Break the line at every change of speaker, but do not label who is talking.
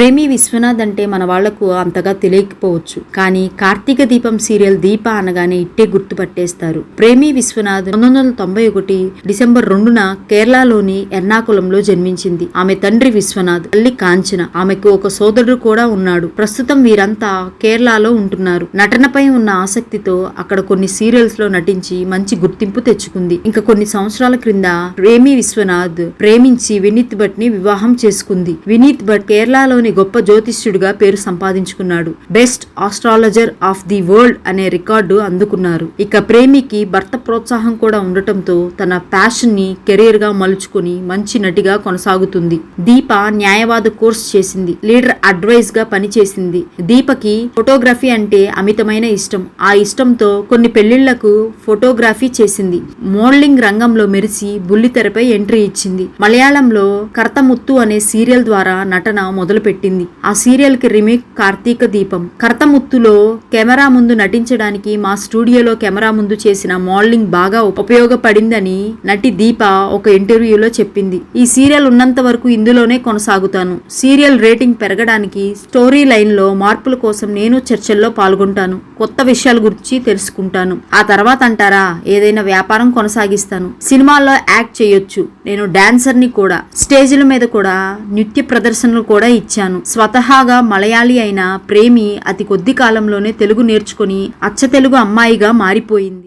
ప్రేమి విశ్వనాథ్ అంటే మన వాళ్ళకు అంతగా తెలియకపోవచ్చు. కానీ కార్తీక దీపం సీరియల్ దీప అనగానే ఇట్టే గుర్తుపట్టేస్తారు. ప్రేమి విశ్వనాథ్ పంతొమ్మిది వందల తొంభై ఒకటి డిసెంబర్ రెండున కేరళలోని ఎర్నాకులంలో జన్మించింది. ఆమె తండ్రి విశ్వనాథ్ తల్లి కాంచన. ఆమెకు ఒక సోదరుడు కూడా ఉన్నాడు. ప్రస్తుతం వీరంతా కేరళలో ఉంటున్నారు. నటనపై ఉన్న ఆసక్తితో అక్కడ కొన్ని సీరియల్స్లో నటించి మంచి గుర్తింపు తెచ్చుకుంది. ఇంకా కొన్ని సంవత్సరాల క్రింద ప్రేమి విశ్వనాథ్ ప్రేమించి వినీత్ భట్ని వివాహం చేసుకుంది. వినీత్ భట్ కేరళలోని గొప్ప జ్యోతిష్యుడిగా పేరు సంపాదించుకున్నాడు. Best astrologer of the world అనే రికార్డు అందుకున్నారు. ఇక ప్రేమికి భర్త ప్రోత్సాహం కూడా ఉండటంతో తన ప్యాషన్ని కెరీర్గా మలుచుకుని మంచి నటిగా కొనసాగుతుంది. దీప న్యాయవాద కోర్స్ చేసింది. లీడర్ అడ్వైజ్గా పనిచేసింది. దీపకి ఫోటోగ్రఫీ అంటే అమితమైన ఇష్టం. ఆ ఇష్టంతో కొన్ని పెళ్ళిళ్ళకు ఫోటోగ్రఫీ చేసింది. మోడలింగ్ రంగంలో మెరిసి బుల్లితెరపై ఎంట్రీ ఇచ్చింది. మలయాళంలో కర్తముత్తు అనే సీరియల్ ద్వారా నటన మొదలుపెట్టింది. ఆ సీరియల్కి రిమేక్ కార్తీక దీపం. కర్తముత్తులో కెమెరా ముందు నటించడానికి మా స్టూడియోలో కెమెరా ముందు చేసిన మోడలింగ్ బాగా ఉపయోగపడిందని నటి దీప ఒక ఇంటర్వ్యూలో చెప్పింది. ఈ సీరియల్ ఉన్నంత వరకు ఇందులోనే కొనసాగుతాను. సీరియల్ రేటింగ్ పెరగడానికి స్టోరీ లైన్లో మార్పుల కోసం నేను చర్చల్లో పాల్గొంటాను. కొత్త విషయాల గురించి తెలుసుకుంటాను. ఆ తర్వాత అంటారా ఏదైనా వ్యాపారం కొనసాగిస్తాను. సినిమాల్లో యాక్ట్ చేయొచ్చు. నేను డాన్సర్ని కూడా స్టేజ్ల మీద కూడా నృత్య ప్రదర్శనలు కూడా ఇచ్చాను. స్వతహాగా మలయాళీ అయిన ప్రేమి అతి కొద్ది కాలంలోనే తెలుగు నేర్చుకుని అచ్చ తెలుగు అమ్మాయిగా మారిపోయింది.